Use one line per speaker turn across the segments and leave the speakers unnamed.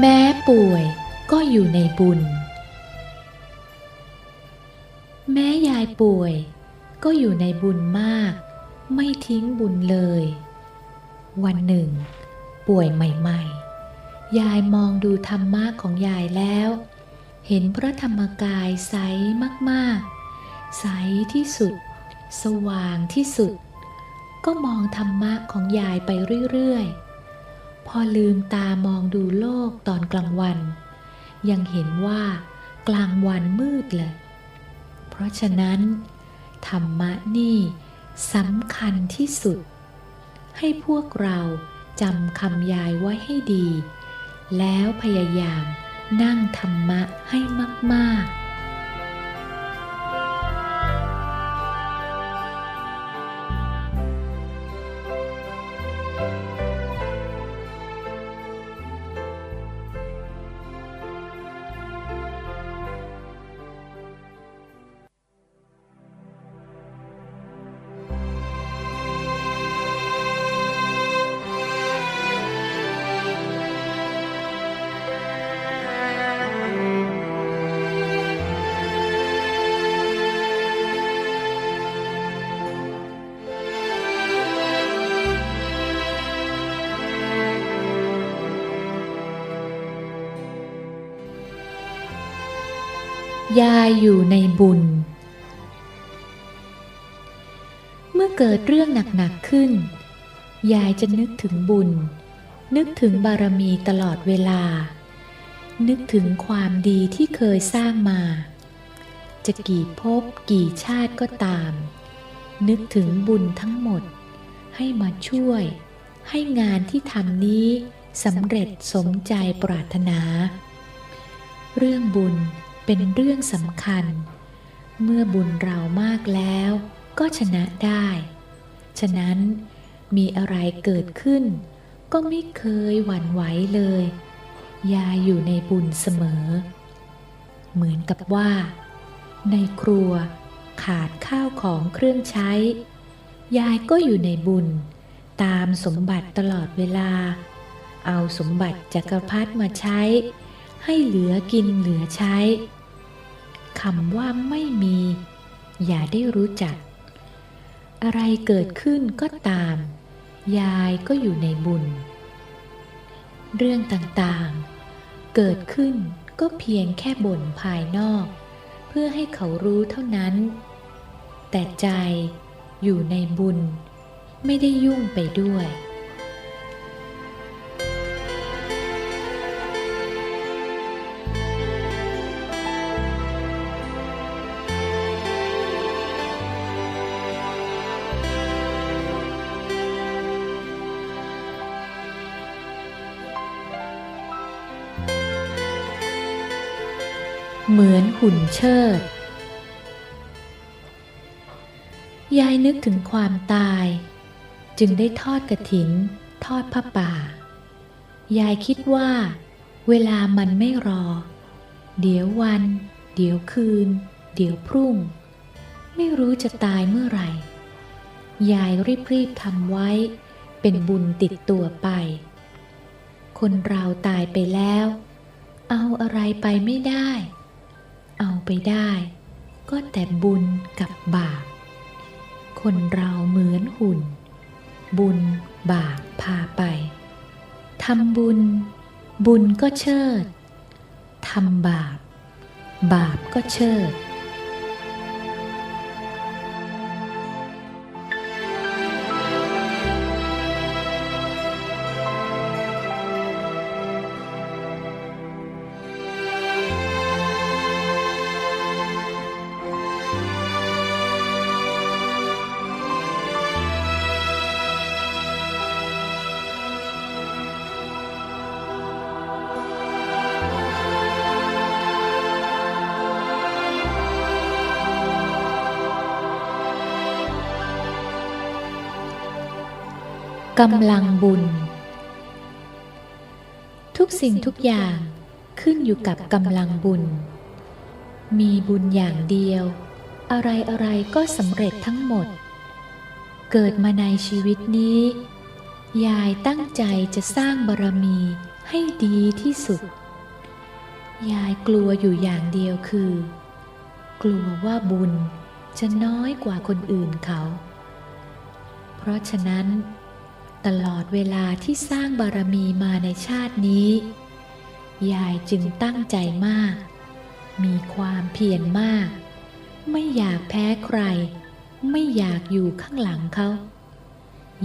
แม้ป่วยก็อยู่ในบุญ แม้ยายป่วย ก็อยู่ในบุญมาก ไม่ทิ้งบุญเลย วันหนึ่ง ป่วยใหม่ๆ ยายมองดูธรรมะของยายแล้ว เห็นพระธรรมกายใสมากๆ ใสที่สุด สว่างที่สุด ก็มองธรรมะของยายไปเรื่อยๆ พอลืมตามองดูโลกตอนกลางวัน ยังเห็นว่ากลางวันมืดเลย เพราะฉะนั้น ธรรมะนี่สำคัญที่สุด ให้พวกเราจำคำยายไว้ให้ดี แล้วพยายามนั่งธรรมะให้มาก ๆ ยายอยู่ในบุญ เมื่อเกิดเรื่องหนักๆขึ้น ยายจะนึกถึงบุญ นึกถึงบารมีตลอดเวลา นึกถึงความดีที่เคยสร้างมา จะกี่ภพกี่ชาติก็ตาม นึกถึงบุญทั้งหมด ให้มาช่วย ให้งานที่ทำนี้สำเร็จสมใจปรารถนา เรื่องบุญ เป็นเรื่องสำคัญ เมื่อบุญเรามากแล้วก็ชนะได้ ฉะนั้นมีอะไรเกิดขึ้น ก็ไม่เคยหวั่นไหวเลย ยายอยู่ในบุญเสมอ เหมือนกับว่า ในครัวขาดข้าวของเครื่องใช้ ยายก็อยู่ในบุญ ตามสมบัติตลอดเวลา เอาสมบัติจักรพรรดิมาใช้ ให้เหลือกินเหลือใช้คำว่าไม่มี อย่าได้รู้จัก อะไรเกิดขึ้นก็ตาม ยายก็อยู่ในบุญ เรื่องต่างๆ เกิดขึ้นก็เพียงแค่บ่นภายนอก เพื่อให้เขารู้เท่านั้น แต่ใจอยู่ในบุญ ไม่ได้ยุ่งไปด้วย หุ่นเชิด ยายนึกถึงความตาย จึงได้ทอดกระถิน ทอดผ้าป่า ยายคิดว่า เวลามันไม่รอ เดี๋ยววัน เดี๋ยวคืน เดี๋ยวพรุ่ง ไม่รู้จะตายเมื่อไหร่ ยายรีบๆทำไว้ เป็นบุญติดตัวไป คนเราตายไปแล้วเอาอะไรไปไม่ได้ เอาไปได้ ก็แต่บุญกับบาป คนเราเหมือนหุ่น บุญบาปพาไป ทำบุญ บุญก็เชิด ทำบาป บาปก็เชิด กำลังบุญ ทุกสิ่งทุกอย่างขึ้นอยู่กับกำลังบุญ มีบุญอย่างเดียว อะไรอะไรก็สำเร็จทั้งหมด เกิดมาในชีวิตนี้ ยายตั้งใจจะสร้างบารมีให้ดีที่สุด ยายกลัวอยู่อย่างเดียวคือ กลัวว่าบุญจะน้อยกว่าคนอื่นเขา เพราะฉะนั้น ตลอดเวลาที่สร้างบารมีมาในชาตินี้ ยายจึงตั้งใจมาก มีความเพียรมาก ไม่อยากแพ้ใคร ไม่อยากอยู่ข้างหลังเขา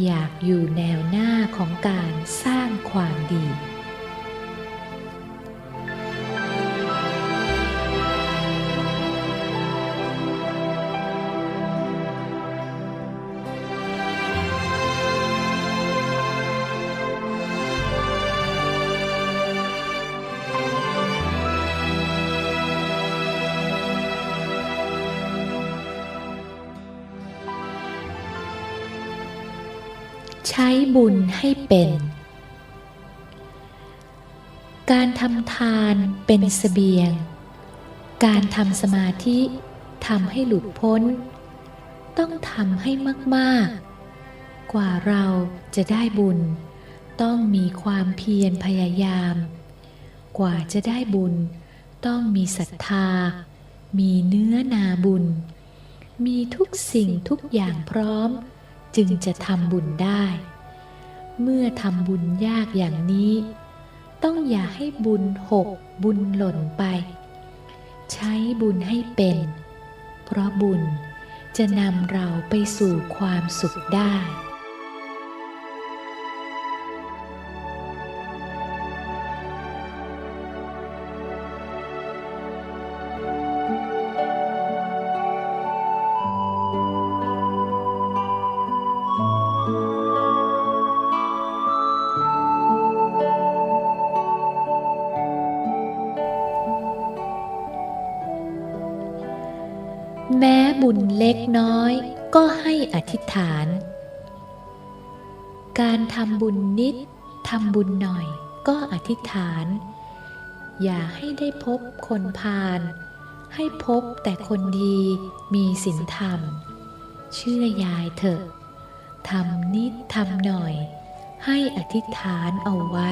อยากอยู่แนวหน้าของการสร้างความดี บุญให้เป็น การทำทานเป็นเสบียง การทำสมาธิทำให้หลุดพ้น ต้องทำให้มากๆ กว่าเราจะได้บุญ ต้องมีความเพียรพยายาม กว่าจะได้บุญ ต้องมีศรัทธา มีเนื้อนาบุญ มีทุกสิ่งทุกอย่างพร้อม จึงจะทำบุญได้ เมื่อทำบุญยากอย่างนี้ ต้องอย่าให้บุญหกบุญหล่นไป ใช้บุญให้เป็น เพราะบุญจะนำเราไปสู่ความสุขได้ การทำบุญนิดทำบุญหน่อยก็อธิษฐาน อย่าให้ได้พบคนพาลให้พบแต่คนดีมีศีลธรรม เชื่อยายเถอะทำนิดทำหน่อย ให้อธิษฐานเอาไว้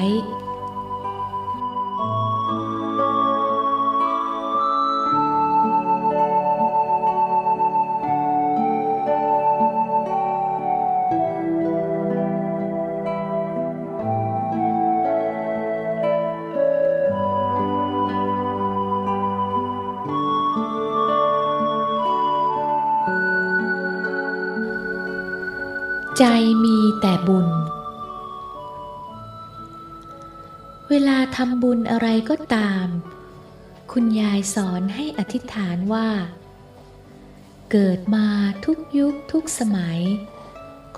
ใจมีแต่บุญ เวลาทำบุญอะไรก็ตาม คุณยายสอนให้อธิษฐานว่า เกิดมาทุกยุคทุกสมัย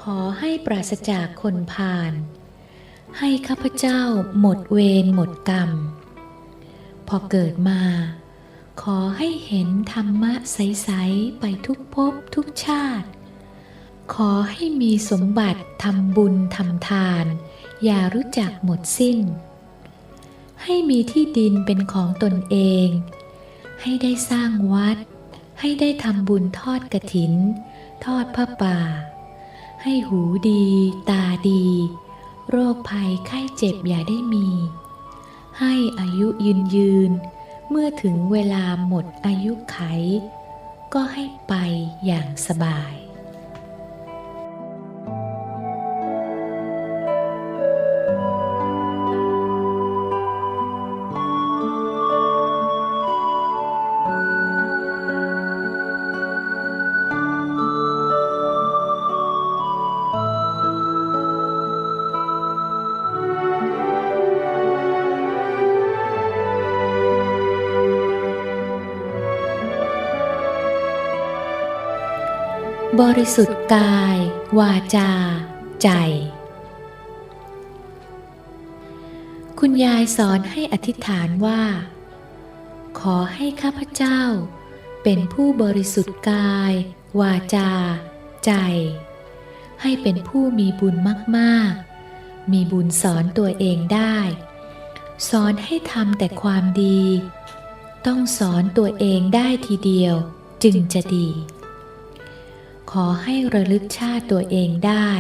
ขอให้ปราศจากคนพาลให้ข้าพเจ้าหมดเวรหมดกรรม พอเกิดมา ขอให้เห็นธรรมะใส ๆ ไปทุกภพทุกชาติ ขอให้มีสมบัติทำบุญทำทาน อย่ารู้จักหมดสิ้น ให้มีที่ดินเป็นของตนเอง ให้ได้สร้างวัด ให้ได้ทำบุญทอดกระถิน ทอดผ้าป่า ให้หูดี ตาดี โรคภัยไข้เจ็บอย่าได้มี ให้อายุยืนยืน เมื่อถึงเวลาหมดอายุไข ก็ให้ไปอย่างสบาย บริสุทธิ์กาย วาจา ใจ คุณยายสอนให้อธิษฐานว่า ขอให้ข้าพเจ้า เป็นผู้บริสุทธิ์กาย วาจา ใจ ให้เป็นผู้มีบุญมากๆ มีบุญสอนตัวเองได้ สอนให้ทำแต่ความดี ต้องสอนตัวเองได้ทีเดียวจึงจะดี ขอให้ระลึกชาติตัวเองได้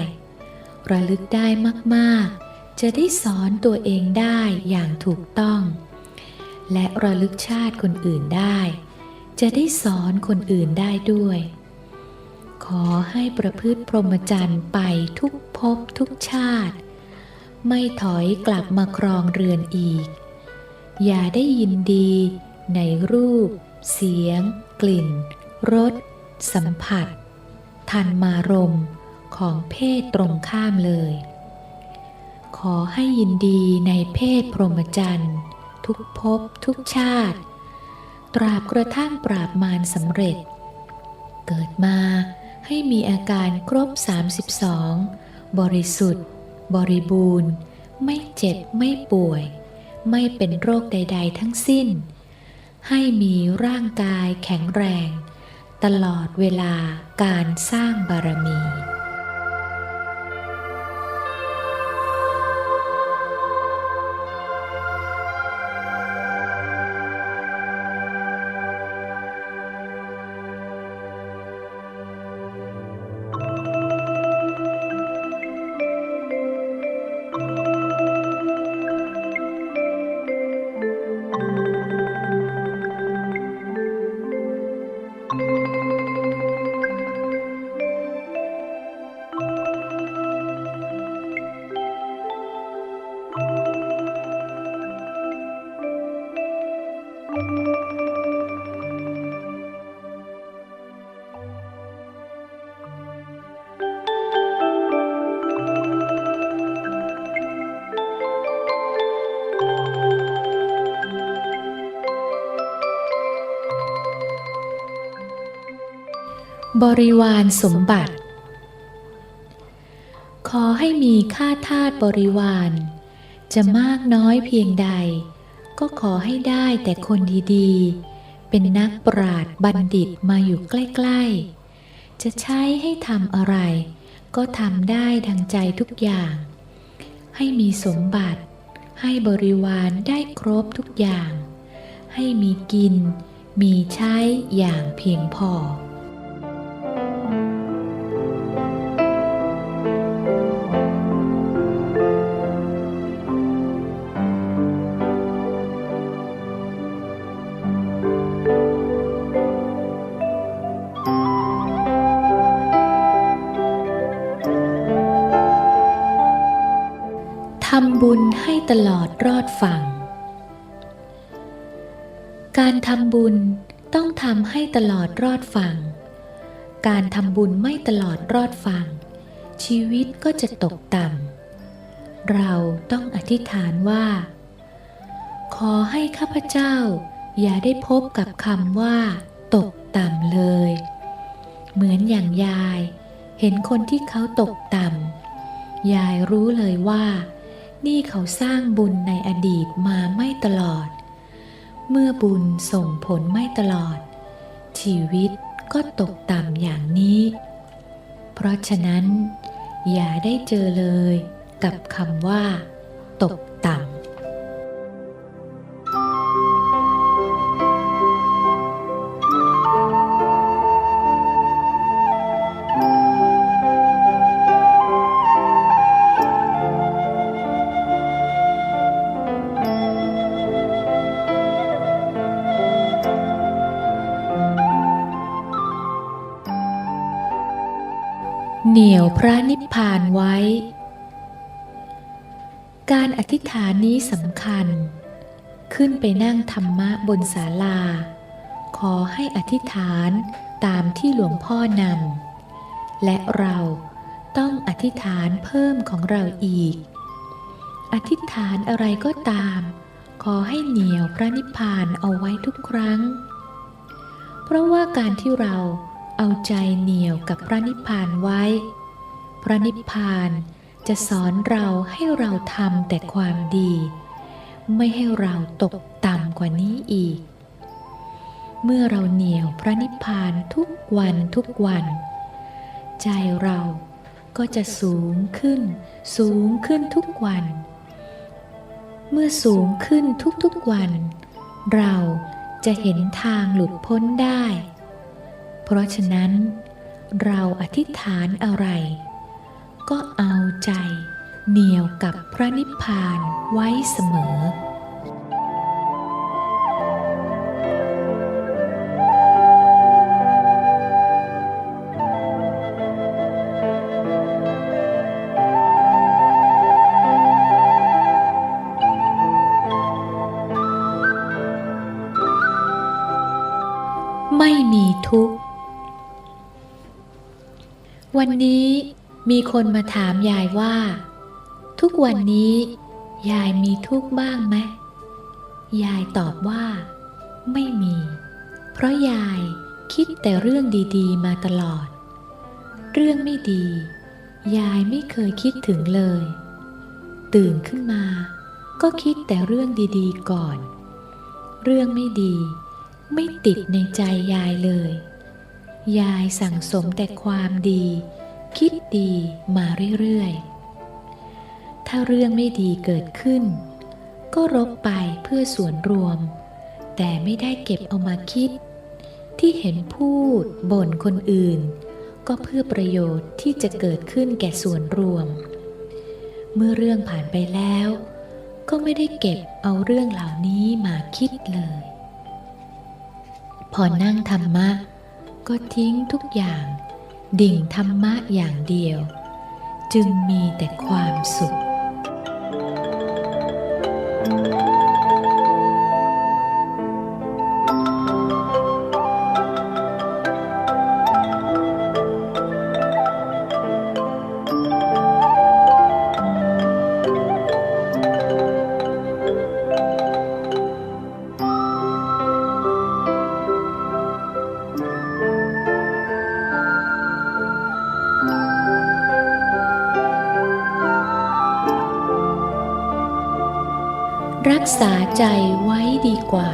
ระลึกได้มากๆ จะได้สอนตัวเองได้อย่างถูกต้อง และระลึกชาติคนอื่นได้ จะได้สอนคนอื่นได้ด้วย ขอให้ประพฤติพรหมจรรย์ไปทุกภพทุกชาติ ไม่ถอยกลับมาครองเรือนอีก อย่าได้ยินดีในรูป เสียง กลิ่น รส สัมผัส ทันมารมของเพศตรงข้ามเลย ขอให้ยินดีในเพศพรหมจรรย์ทุกภพทุกชาติ ตราบกระทั่งปราบมารสำเร็จ เกิดมาให้มีอาการครบ 32 บริสุทธิ์ บริบูรณ์ ไม่เจ็บไม่ป่วย ไม่เป็นโรคใด ๆ ทั้งสิ้น ให้มีร่างกายแข็งแรง ตลอดเวลาการสร้างบารมี บริวารสมบัติ ขอให้มีค่าทาสบริวาร จะมากน้อยเพียงใด ก็ขอให้ได้แต่คนดีๆ เป็นนักปราดบัณฑิตมาอยู่ใกล้ๆ จะใช้ให้ทำอะไร ก็ทำได้ดังใจทุกอย่าง ให้มีสมบัติ ให้บริวารได้ครบทุกอย่าง ให้มีกิน มีใช้อย่างเพียงพอำบุญให้ตลอดรอดฝั่ง การทำบุญต้องทำให้ตลอดรอดฝั่ง การทำบุญไม่ตลอดรอดฝั่ง ชีวิตก็จะตกต่ำ เราต้องอธิษฐานว่า ขอให้ข้าพเจ้า อย่าได้พบกับคำว่า ตกต่ำเลย เหมือนอย่างยาย เห็นคนที่เขาตกต่ำยายรู้เลยว่า นี่เขาสร้างบุญในอดีตมาไม่ตลอด เมื่อบุญส่งผลไม่ตลอด ชีวิตก็ตกต่ำอย่างนี้ เพราะฉะนั้น อย่าได้เจอเลยกับคำว่า ตก เหนี่ยวพระนิพพานไว้ การอธิษฐานนี้สำคัญ ขึ้นไปนั่งธรรมะบนศาลา ขอให้อธิษฐานตามที่หลวงพ่อนำ และเราต้องอธิษฐานเพิ่มของเราอีก อธิษฐานอะไรก็ตาม ขอให้เหนียวพระนิพพานเอาไว้ทุกครั้ง เพราะว่าการที่เรา เอาใจเหนี่ยวกับพระนิพพานไว้ พระนิพพานจะสอนเราให้เราทำแต่ความดี ไม่ให้เราตกต่ำกว่านี้อีก เมื่อเราเหนี่ยวพระนิพพานทุกวันทุกวัน ใจเราก็จะสูงขึ้น สูงขึ้นทุกวัน เมื่อสูงขึ้นทุกๆวัน เราจะเห็นทางหลุดพ้นได้ เพราะฉะนั้น เราอธิษฐานอะไร ก็เอาใจเหนียวกับพระนิพพานไว้เสมอ วันนี้มีคนมาถามยายว่า ทุกวันนี้ยายมีทุกข์บ้างไหมยายตอบว่า ไม่มี เพราะยายคิดแต่เรื่องดีๆ มาตลอด เรื่องไม่ดี ยายไม่เคยคิดถึงเลย ตื่นขึ้นมา ก็คิดแต่เรื่องดีๆ ก่อน เรื่องไม่ดี ไม่ติดในใจยายเลย ยายสั่งสมแต่ความดี คิดดีมาเรื่อยๆ ถ้าเรื่องไม่ดีเกิดขึ้น ก็รบไปเพื่อส่วนรวม แต่ไม่ได้เก็บเอามาคิด ที่เห็นพูดบ่นคนอื่น ก็เพื่อประโยชน์ที่จะเกิดขึ้นแก่ส่วนรวม เมื่อเรื่องผ่านไปแล้ว ก็ไม่ได้เก็บเอาเรื่องเหล่านี้มาคิดเลย พอนั่งธรรมะ ก็ทิ้งทุกอย่าง ดิ่งธรรมะอย่างเดียว จึงมีแต่ความสุข รักษาใจไว้ดีกว่า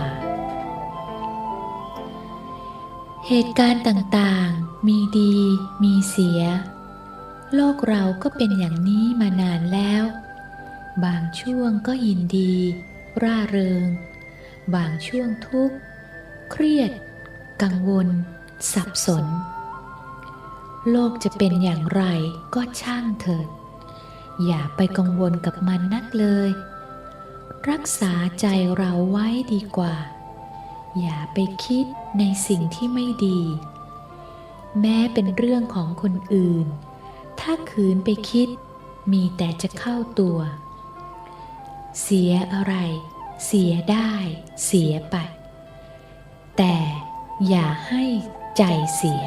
เหตุการณ์ต่างๆ มีดีมีเสีย โลกเราก็เป็นอย่างนี้มานานแล้ว บางช่วงก็ยินดี ร่าเริง บางช่วงทุกข์ เครียด กังวล สับสน โลกจะเป็นอย่างไรก็ช่างเถิด อย่าไปกังวลกับมันนักเลย รักษาใจเราไว้ดีกว่า อย่าไปคิดในสิ่งที่ไม่ดี แม้เป็นเรื่องของคนอื่น ถ้าขืนไปคิดมีแต่จะเข้าตัว เสียอะไร เสียได้ เสียไป แต่อย่าให้ใจเสีย